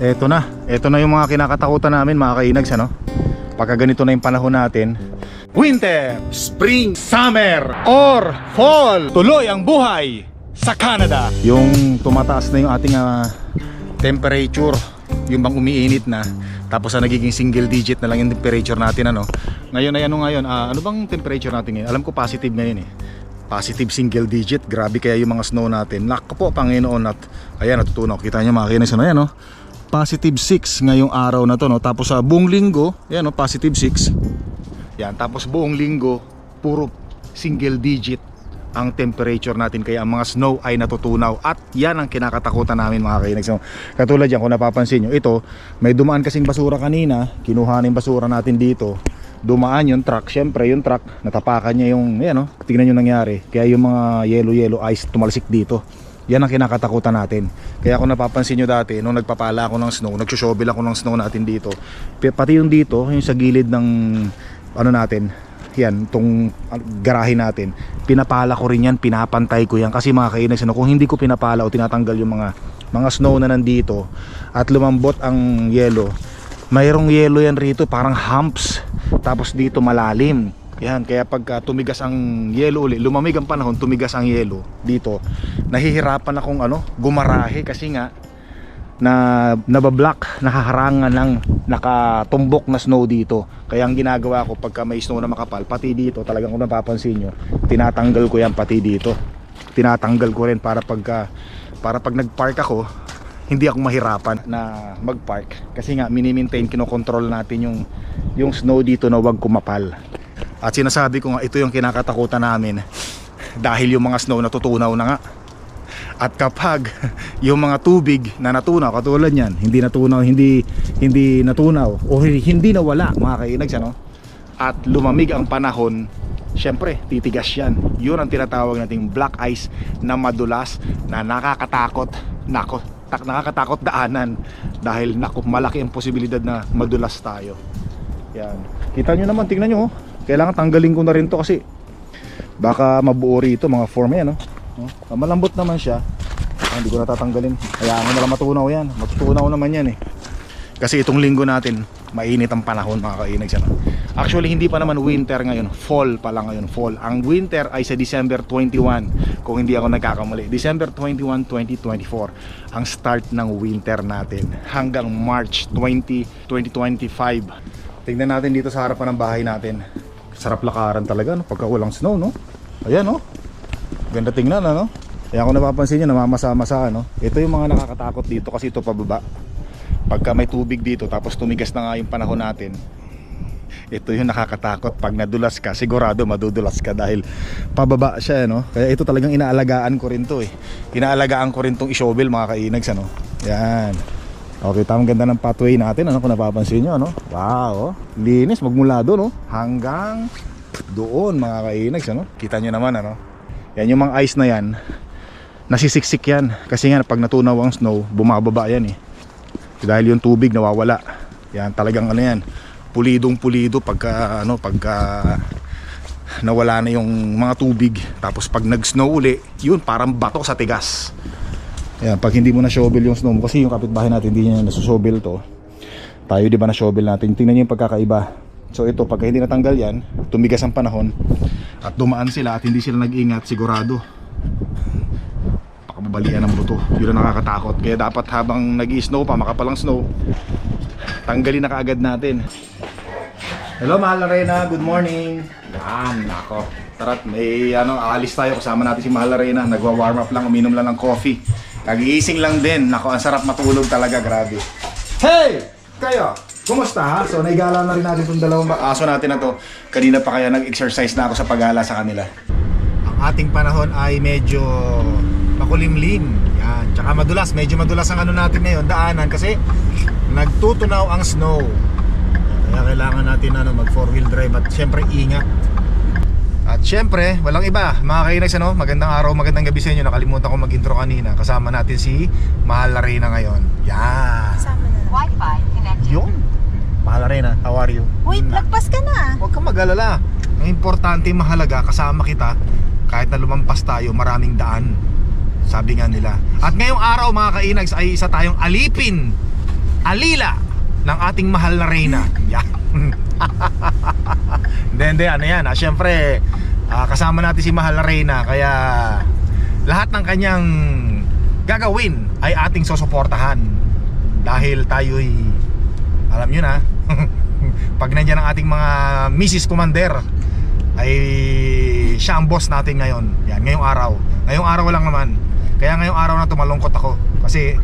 Eto na, eto na yung mga kinakatakutan namin mga kainags ano. Pagka ganito na yung panahon natin. Winter, Spring, Summer, or Fall. Tuloy ang buhay sa Canada. Yung tumataas na yung ating ah, temperature, yung bang umiinit na. Tapos ah, nagiging single digit na lang yung temperature natin ano. Ngayon ay ano ngayon, ah, ano bang temperature natin ngayon? Alam ko positive ngayon eh positive single digit. Grabe kaya yung mga snow natin. Nako Panginoon at ayan, natutunaw. Kita nyo mga kinis, ano yan, no? Positive 6 ngayong araw na to, no? Tapos sa buong linggo, yan, no? Positive 6. Yan, tapos buong linggo, puro single digit ang temperature natin. Kaya ang mga snow ay natutunaw. At yan ang kinakatakutan namin mga kainex so, katulad yan kung napapansin nyo ito may dumaan kasing basura kanina. Kinuha na basura natin dito. Dumaan yung truck. Syempre yung truck natapakan niya yung yan no? Tingnan nyo nangyari. Kaya yung mga yellow yellow ice tumalsik dito yan ang kinakatakutan natin. Kaya kung napapansin nyo dati nung nagpapala ako ng snow nagsushovel ako ng snow natin dito pati yung dito yung sa gilid ng ano natin yan tong ah, garahe natin pinapala ko rin yan pinapantay ko yan. Kasi mga kainis ano, kung hindi ko pinapala o tinatanggal yung mga mga snow na nandito at lumambot ang yelo mayroong yelo yan rito parang humps. Tapos dito malalim yan kaya pagka tumigas ang yelo uli lumamig ang panahon tumigas ang yelo dito nahihirapan akong ano gumarahe kasi nga na nabablock, nakaharangan ng nakatumbok na snow dito. Kaya ang ginagawa ko pagka may snow na makapal, pati dito, talagang kung napapansin nyo, tinatanggal ko yan pati dito. Tinatanggal ko rin para pagka para pag nagpark ako, hindi ako mahirapan na magpark kasi nga mini-maintain kinokontrol natin yung yung snow dito na wag kumapal. At sinasabi ko nga ito yung kinakatakutan namin dahil yung mga snow natutunaw na nga. At kapag yung mga tubig na natunaw katulad niyan, hindi natunaw, hindi hindi natunaw o hindi nawala mga kainags ano. At lumamig ang panahon, syempre titigas yan. Yun ang tinatawag nating black ice na madulas na nakakatakot. Nako, tak nakakatakot daanan dahil nako malaki ang posibilidad na madulas tayo. Yan. Kita nyo naman, tingnan nyo. oh. Kailangan tanggalin ko na rin to kasi baka mabuo rito mga form yan. Oh. Oh, ah, malambot naman siya. Ah, hindi ko natatanggalin. Hayaan mo na lang matunaw yan. Matutunaw naman yan eh. Kasi itong linggo natin, mainit ang panahon mga kainag siya. Actually, hindi pa naman winter ngayon. Fall pa lang ngayon. Fall. Ang winter ay sa December 21. Kung hindi ako nagkakamali. December 21, 2024. Ang start ng winter natin. Hanggang March 20, 2025. Tingnan natin dito sa harapan ng bahay natin. Sarap lakaran talaga, no? Pagka walang snow, no? Ayan, no? Ganda tingnan ano. Kaya kung napapansin nyo namamasa-masa ano. Ito yung mga nakakatakot dito kasi ito pababa. Pagka may tubig dito tapos tumigas na nga yung panahon natin. Ito yung nakakatakot pag nadulas ka sigurado madudulas ka dahil pababa siya no. Kaya ito talagang inaalagaan ko rin to eh. Inaalagaan ko rin tong i-shovel mga kainags ano. Yan. Okay, tamang ganda ng pathway natin. Ano kung napapansin nyo ano. Wow, oh. linis magmula doon no hanggang doon mga kainags ano. Kita nyo naman ano. Yan yung mga ice na yan. Nasisiksik yan. Kasi nga pag natunaw ang snow Bumababa yan eh. Dahil yung tubig nawawala. Yan talagang ano yan. Pulidong pulido pagka ano pagka nawala na yung mga tubig. Tapos pag nag snow uli yun parang bato sa tigas yan pag hindi mo na shovel yung snow mo kasi yung kapitbahay natin hindi niya nasushovel to. Tayo di ba na shovel natin. Tingnan niyo yung pagkakaiba. So ito pagka hindi natanggal yan tumigas ang panahon at dumaan sila at hindi sila nag-ingat sigurado. Pakababalian ng buto. Yun ang nakakatakot. Kaya dapat habang nag-i-snow pa makapalang snow tanggalin na kaagad natin. Hello mahal na Reyna good morning. Yan nako. Tarat may ano aalis tayo. Kasama natin si mahal na Reyna nagwa-warm up lang uminom lang ng coffee kagigising lang din nako ang sarap matulog talaga grabe hey kayo Kumusta ha? So naigala na rin natin itong dalawang aso natin na to. Kanina pa kaya nag-exercise na ako sa paggala sa kanila. Ang ating panahon ay medyo makulimlim. Yan. Tsaka madulas. Medyo madulas ang ano natin ngayon, daanan kasi nagtutunaw ang snow. Kaya kailangan natin ano, mag four wheel drive at syempre ingat. At syempre, walang iba. Mga kainags, ano, magandang araw, magandang gabi sa inyo. Nakalimutan ko mag-intro kanina. Kasama natin si Mahal Larena ngayon. Yan. Kasama na. Wi-Fi connected. Yun. Mahal Larena, how are you? Wait, Na- lagpas ka na. Huwag kang mag-alala. Ang importante, mahalaga, kasama kita. Kahit na lumampas tayo, maraming daan. Sabi nga nila. At ngayong araw mga kainags ay isa tayong alipin alila ng ating mahal na reyna. Yan. Hindi, hindi, ano yan. Ah, Siyempre, ah, kasama natin si mahal na reyna. Kaya lahat ng kanyang gagawin ay ating susuportahan. Dahil tayo'y, alam nyo na, pag nandyan ang ating mga Mrs. Commander, ay siya ang boss natin ngayon. Yan, ngayong araw. Ngayong araw lang naman. Kaya ngayong araw na tumalungkot ako. Kasi,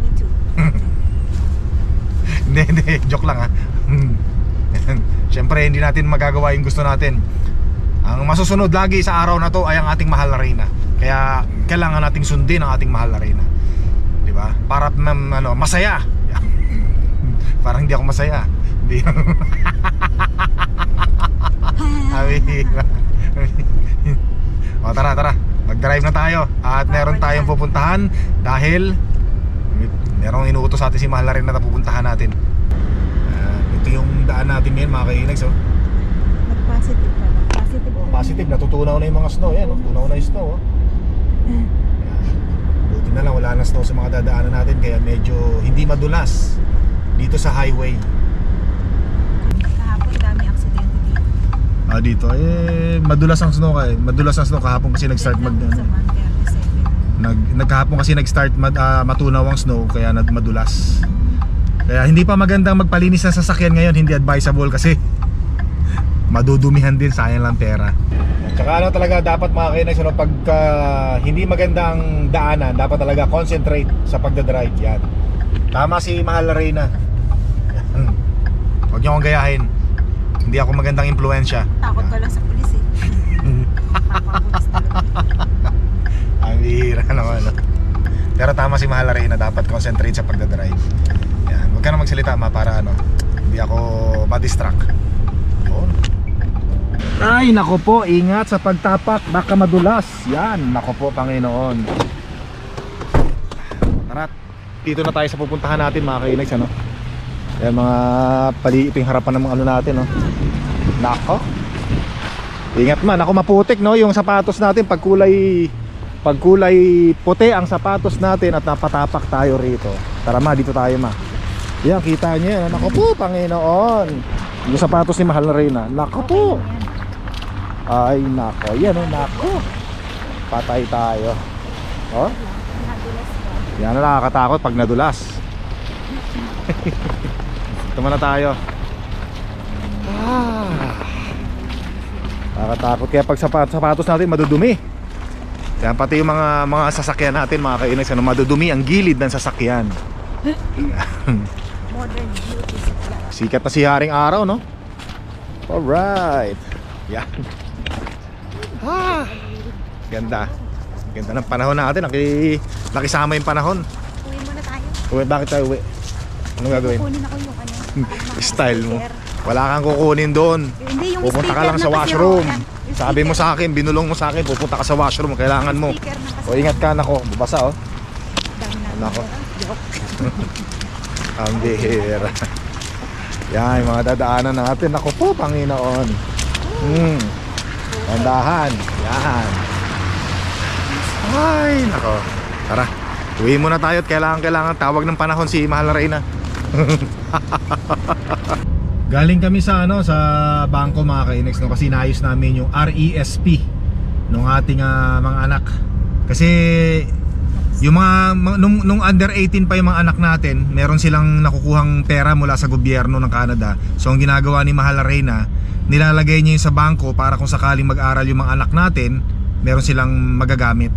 Me too. hindi, hindi, joke lang ha. Siyempre, hindi natin magagawa yung gusto natin. Ang masusunod lagi sa araw na to ay ang ating mahal na reyna. Kaya, kailangan nating sundin ang ating mahal na reyna. Di ba? Para um, ano, masaya. Parang hindi ako masaya. Hindi. O tara, tara. Mag-drive na tayo. At meron tayong pupuntahan dahil merong inuutos sa atin si Mahal na rin na pupuntahan natin. Yung daan natin ngayon mga kainags. Oh. Mag-positive ka lang. Positive lang. Positive, natutunaw na yung mga snow. Yan, oh. tunaw na yung snow. Oh. Buti na lang, wala na snow sa mga dadaanan natin kaya medyo hindi madulas dito sa highway. Kahapon dami aksidente dito. Ah, dito eh madulas ang snow kay. Madulas ang snow kahapon kasi nag-start mag ano, 137. nag nagkahapon kasi nag-start mad, ah, matunaw ang snow kaya nag madulas. Kaya hindi pa magandang magpalinis ng sasakyan ngayon, hindi advisable kasi madudumihan din, sayang lang pera. Tsaka ano talaga dapat mga kainex, ano, pagka hindi magandang daanan, dapat talaga concentrate sa pagdadrive yan. Tama si Mahal na Reyna. Huwag niyo akong gayahin. Hindi ako magandang impluensya. Takot ka lang sa pulis eh. Ang bihira naman. no? Pero tama si Mahal Reyna, dapat concentrate sa pagdadrive. Huwag ka na magsalita ma para ano, hindi ako ma-distract. Yun. Ay, nako po, ingat sa pagtapak, baka madulas. Yan, nako po, Panginoon. Tara, dito na tayo sa pupuntahan natin mga kainags, ano? Yan, mga pali, ito yung harapan ng mga ano natin, no? Nako. Ingat man, ako maputik no, yung sapatos natin pag kulay pag kulay puti ang sapatos natin at napatapak tayo rito. Tara ma, dito tayo ma. Yan, kita niyo yan. Nako po, Panginoon. Yung sapatos ni Mahal na Reyna. Nako po. Ay, nako. Yan oh, nako. Patay tayo. Oh, yan na nakakatakot pag nadulas. Tuma na tayo. Ah. Nakakatakot kaya pag sapat, sapatos natin madudumi. Yan pati yung mga mga sasakyan natin mga kainis ano madudumi ang gilid ng sasakyan. Modern beauty supply. Sikat na si Haring Araw no? Alright. Yan. Ah. Ganda. Ganda ng panahon natin. Naki, nakisama yung panahon. Uwi muna tayo. Uy, bakit tayo uwi? Anong gagawin? Kunin ako yung ano. mga Style mo. Wala kang kukunin doon. Hindi, yung Pupunta ka lang sa washroom. Sabi mo sa akin, binulong mo sa akin, pupunta ka sa washroom, kailangan mo. O ingat ka nako, bubasa oh. Dami na. Nako. Joke. Ang bihira. Yan, yung mga dadaanan natin. Ako po, Panginoon. Hmm. Tandahan. Yan. Ay, nako. Tara. Uwi muna tayo at kailangan kailangan tawag ng panahon si Mahal na Reyna. Galing kami sa ano sa bangko mga kainex no kasi naayos namin yung RESP ng ating ah, mga anak. Kasi yung mga nung, nung under 18 pa yung mga anak natin, meron silang nakukuhang pera mula sa gobyerno ng Canada. So ang ginagawa ni Mahal na Reyna, nilalagay niya yun sa bangko para kung sakaling mag-aral yung mga anak natin, meron silang magagamit.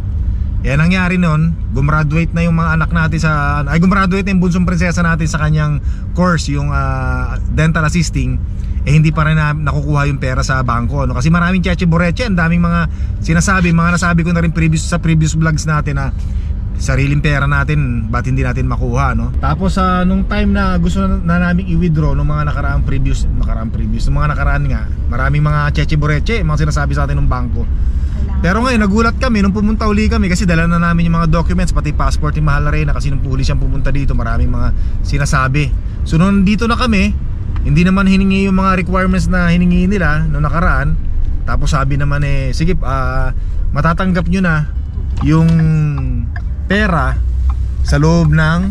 Yan nangyari nun, gumraduate na yung mga anak natin sa ay gumraduate na yung bunsong prinsesa natin sa kanyang course, yung ah, dental assisting eh hindi pa rin na, nakukuha yung pera sa bangko ano kasi maraming cheche boreche ang daming mga sinasabi mga nasabi ko na rin previous sa previous vlogs natin na sariling pera natin ba't hindi natin makuha no tapos sa nung time na gusto na, na namin i-withdraw nung mga nakaraang previous nakaraang previous nung mga nakaraan nga maraming mga cheche boreche mga sinasabi sa atin ng bangko pero ngayon nagulat kami nung pumunta uli kami kasi dala na namin yung mga documents pati passport ni Mahal na Reyna kasi nung huli siyang pumunta dito maraming mga sinasabi. So nung dito na kami, hindi naman hiningi yung mga requirements na hiningi nila nung nakaraan. Tapos sabi naman eh, sige ah, matatanggap nyo na yung pera sa loob ng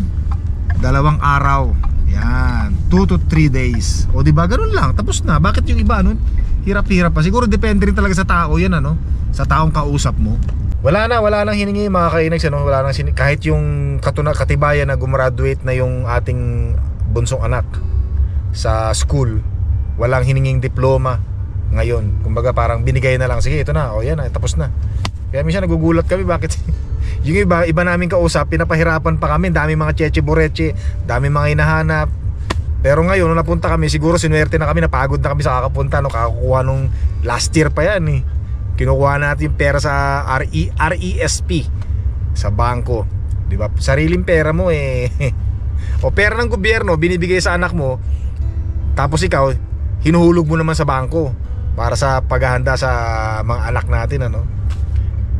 dalawang araw. Yan, 2 to 3 days. O di ba ganun lang, tapos na. Bakit yung iba ano? Hirap-hirap pa. Siguro depende rin talaga sa tao 'yan ano, sa taong kausap mo. Wala na, wala nang hiningi mga kainags ano, wala nang kahit yung katuna katibayan na gumraduate na yung ating bunsong anak sa school, walang hininging diploma ngayon. Kumbaga parang binigay na lang, sige ito na, o yan na, tapos na. Kaya minsan nagugulat kami bakit yung iba, iba namin kausap, pinapahirapan pa kami, dami mga cheche boreche, dami mga hinahanap. Pero ngayon, nung napunta kami, siguro sinuwerte na kami, napagod na kami sa kakapunta, no, kakakuha nung last year pa yan eh. Kinukuha natin pera sa RE, RESP sa bangko. Di ba? Sariling pera mo eh. o pera ng gobyerno, binibigay sa anak mo, tapos ikaw, hinuhulog mo naman sa bangko para sa paghahanda sa mga anak natin ano.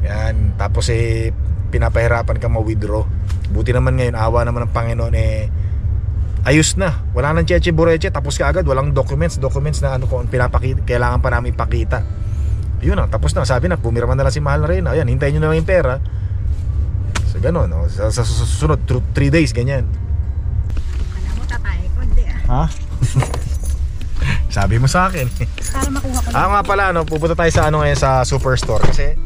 Yan, tapos eh pinapahirapan ka ma-withdraw. Buti naman ngayon awa naman ng Panginoon eh ayos na. Wala nang cheche boreche, tapos ka agad, walang documents, documents na ano kung pinapakita, kailangan pa namin ipakita. Yun na, tapos na. Sabi na, pumirma na lang si Mahal na rin. Ayan, hintayin nyo na lang yung pera. So, ganun. No? Sa, sa susunod, 3 days, ganyan. Alam mo, tatay, kundi Ha? ah. Sabi mo sa akin. Para makuha ko Ah nga pala, no, pupunta tayo sa ano ngayon sa superstore kasi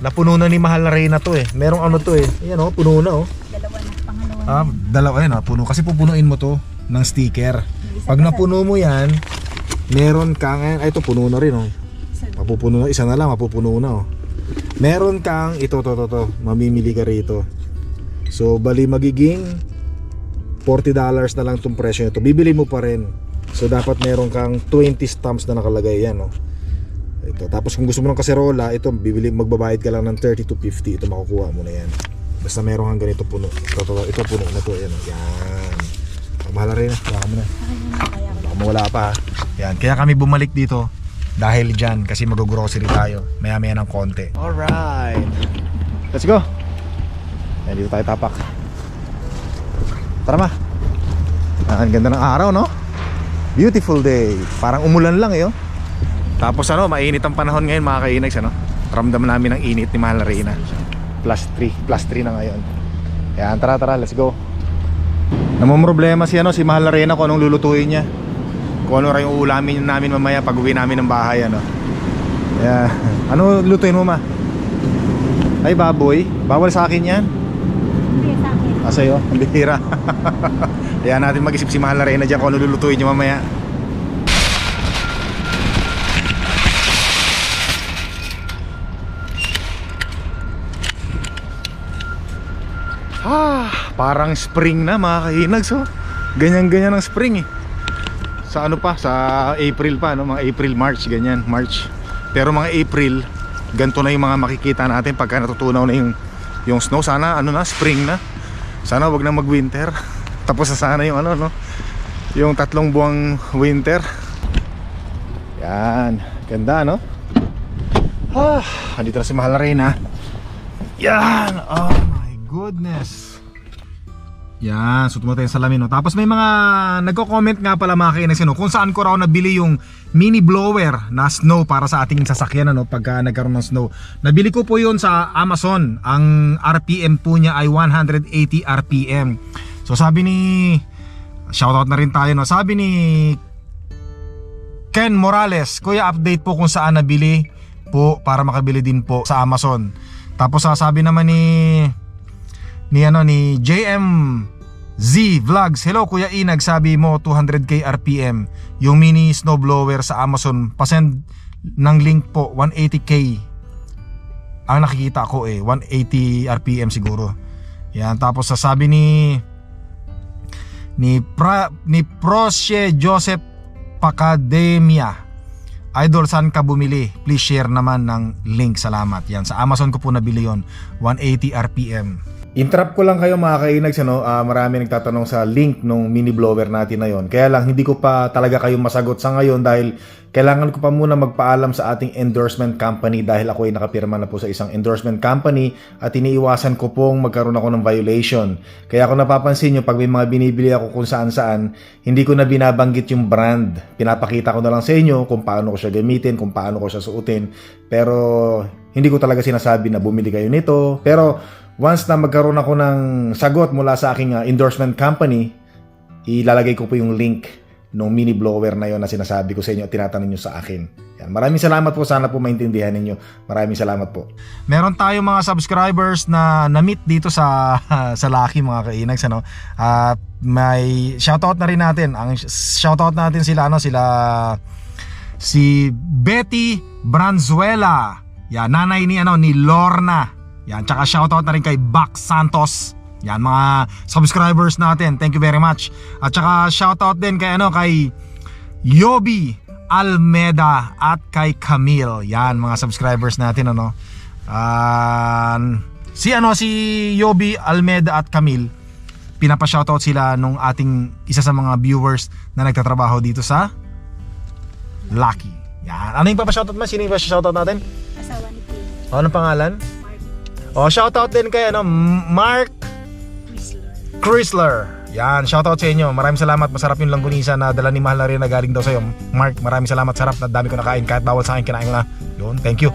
napuno na ni Mahal na Reyna to eh. Merong ano to eh. Ayan oh, puno na oh. dalawa na, pangalawa Ah, dalawa yan ah, puno. Kasi pupunuin mo to ng sticker. Pag napuno mo yan, meron kang, ayan, ay ito puno na rin oh. Mapupuno na, isa na lang, mapupuno na oh. Meron kang, ito, to, to, to, mamimili ka rito. So, bali magiging $40 na lang itong presyo nito. Bibili mo pa rin. So, dapat meron kang 20 stamps na nakalagay yan, oh. Ito. Tapos kung gusto mo ng kaserola, ito, bibili, magbabayad ka lang ng 30 to 50. Ito, makukuha mo na yan. Basta meron kang ganito puno. Ito, ito, puno na to. Yan, oh. yan. Pag mahal rin, wala mo na. Akin na lang kaya ko. Baka mawala pa. Yan, kaya kami bumalik dito dahil dyan kasi mag-grocery tayo. Maya maya ng konti. Alright. Let's go. Yan, dito tayo tapak. Tara ma. Ah, ang ganda ng araw, no? Beautiful day. Parang umulan lang eh, oh. Tapos ano, mainit ang panahon ngayon mga kainags, ano? Ramdam namin ang init ni Mahal. Plus 3, plus 3 na ngayon. Yan, tara tara, let's go. Namumroblema si ano si Mahal na Reyna kung anong lulutuin niya. Kung ano rin yung ulamin namin mamaya pag uwi namin ng bahay ano. Yeah. Ano lutuin mo ma? Ay baboy, bawal sa akin 'yan. Hindi, sa akin. Ah sa'yo, ang bihira. Kaya natin mag-isip si Mahal na Reyna dyan kung ano lulutuin niya mamaya. Ah, parang spring na mga kahinags oh. Ganyan-ganyan ang spring eh. Sa ano pa, sa April pa, no? mga April, March, ganyan, March. Pero mga April, ganito na yung mga makikita natin pagka natutunaw na yung, yung snow. Sana ano na, spring na. Sana wag na mag-winter. Tapos na sana yung ano, no? Yung tatlong buwang winter. Yan, ganda, no? Ah, andito na si Mahal na Reyna. Yan, oh goodness. Yan, mo tayo sa salamin. No? Tapos may mga nagko-comment nga pala mga kainis no, kung saan ko raw nabili yung mini blower na snow para sa ating sasakyan ano, pagka nagkaroon ng snow. Nabili ko po yun sa Amazon. Ang RPM po niya ay 180 RPM. So sabi ni shoutout na rin tayo no. Sabi ni Ken Morales, kuya update po kung saan nabili po para makabili din po sa Amazon. Tapos sasabi naman ni ni ano ni JM Z Vlogs. Hello Kuya Inag, sabi mo 200k RPM yung mini snowblower sa Amazon. Pasend ng link po 180k. Ang nakikita ko eh 180 RPM siguro. Yan tapos sasabi ni ni pra, ni Prosye Joseph Pacademia. Idol, saan ka bumili? Please share naman ng link. Salamat. Yan, sa Amazon ko po nabili yon 180 RPM. Interrupt ko lang kayo mga kainags, ano? Ah, marami nagtatanong sa link nung mini blower natin na yon. Kaya lang, hindi ko pa talaga kayo masagot sa ngayon dahil kailangan ko pa muna magpaalam sa ating endorsement company dahil ako ay nakapirma na po sa isang endorsement company at iniiwasan ko pong magkaroon ako ng violation. Kaya kung napapansin nyo, pag may mga binibili ako kung saan saan, hindi ko na binabanggit yung brand. Pinapakita ko na lang sa inyo kung paano ko siya gamitin, kung paano ko siya suotin. Pero hindi ko talaga sinasabi na bumili kayo nito. Pero once na magkaroon ako ng sagot mula sa aking ah, endorsement company, ilalagay ko po yung link ng mini blower na yon na sinasabi ko sa inyo at tinatanong nyo sa akin. Yan. Maraming salamat po. Sana po maintindihan ninyo. Maraming salamat po. Meron tayong mga subscribers na na-meet dito sa sa Lucky mga kainags ano. At may shoutout na rin natin. Ang shoutout natin sila ano sila si Betty Branzuela. Yan, nanay ni ano ni Lorna. Yan, tsaka shoutout na rin kay Bak Santos. Yan mga subscribers natin. Thank you very much. At tsaka shoutout din kay ano kay Yobi Almeda at kay Camille. Yan mga subscribers natin ano. Ah, si ano si Yobi Almeda at Camille pinapa-shoutout sila nung ating isa sa mga viewers na nagtatrabaho dito sa Lucky. Yan. Ano yung papashoutout mo? Sino yung papashoutout natin? Asawa ni Pin. O, anong pangalan? O, shoutout din kay ano, Mark. Chrysler. Yan, shoutout sa inyo. Maraming salamat. Masarap yung langgunisa na dala ni Mahal na rin na galing daw sa'yo. Mark, maraming salamat. Sarap na dami ko nakain. Kahit bawal sa akin, kinain na. Yun, thank you.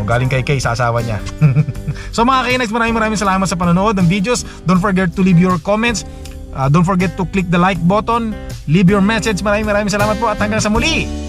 O, galing kay Kay sa asawa niya. so mga kainex, maraming maraming salamat sa panonood ng videos. Don't forget to leave your comments. Uh, don't forget to click the like button. Leave your message. Maraming maraming salamat po at hanggang sa muli.